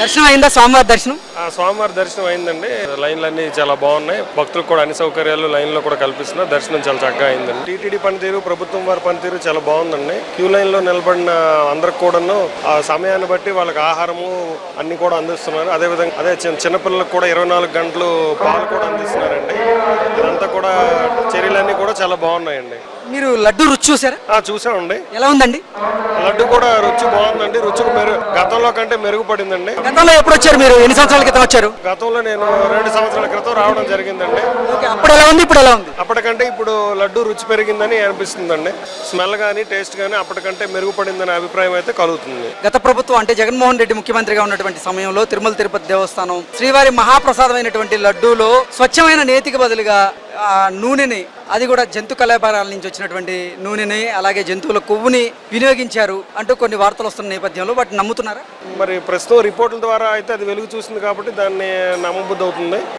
దర్శనం అయిందా స్వామివారి దర్శనం? ఆ స్వామివారి దర్శనం అయిందండి. లైన్లన్నీ చాలా బాగున్నాయి. భక్తులకు కూడా అన్ని సౌకర్యాలు లైన్లో కూడా కల్పిస్తున్నారు దర్శనం చాలా చక్కగా అయిందండి. టీటీడీ పనితీరు ప్రభుత్వం వారి పనితీరు చాలా బాగుందండి. క్యూ లైన్లో నిలబడిన అందరికి కూడాను ఆ సమయాన్ని బట్టి వాళ్ళకి ఆహారము అన్ని కూడా అందిస్తున్నారు. అదే విధంగా అదే చిన్న చిన్నపిల్లలకు కూడా ఇరవై నాలుగు గంటలు పాలు కూడా అందిస్తున్నారండి. కూడా చాలా బాగున్నాయండి. మీరు లడ్డు రుచి చూసారా? చూసామండి. ఎలా ఉందండి? లడ్డు కూడా రుచి బాగుందండి. రుచికి మెరు గతంలో కంటే మెరుగుపడిందండి. గతంలో ఎప్పుడు వచ్చారు మీరు? ఎన్ని సంవత్సరాల క్రితం వచ్చారు? గతంలో నేను రెండు సంవత్సరాల క్రితం రావడం జరిగిందండి. ఓకే అప్పుడు ఎలా ఉంది? ఇప్పుడు ఎలా ఉంది? అప్పటికంటే ఇప్పుడు లడ్డు రుచి పెరిగిందని అనిపిస్తుందండి. స్మెల్ కానీ టేస్ట్ కానీ అప్పటికంటే మెరుగుపడిందనే అభిప్రాయం అయితే కలుగుతుంది. గత ప్రభుత్వం అంటే జగన్మోహన్ రెడ్డి ముఖ్యమంత్రిగా ఉన్నటువంటి సమయంలో తిరుమల తిరుపతి దేవస్థానం శ్రీవారి మహాప్రసాదమైనటువంటి లడ్డూలో స్వచ్ఛమైన నేతికి బదులుగా నూనెని అది కూడా జంతు కళాపారాల నుంచి వచ్చినటువంటి నూనెని అలాగే జంతువుల కొవ్వుని వినియోగించారు అంటూ కొన్ని వార్తలు వస్తున్న నేపథ్యంలో. వాటిని నమ్ముతున్నారా? మరి ప్రస్తుతం రిపోర్టుల ద్వారా అయితే అది వెలుగు చూసింది కాబట్టి దాన్ని నమ్మబుద్ధి అవుతుంది.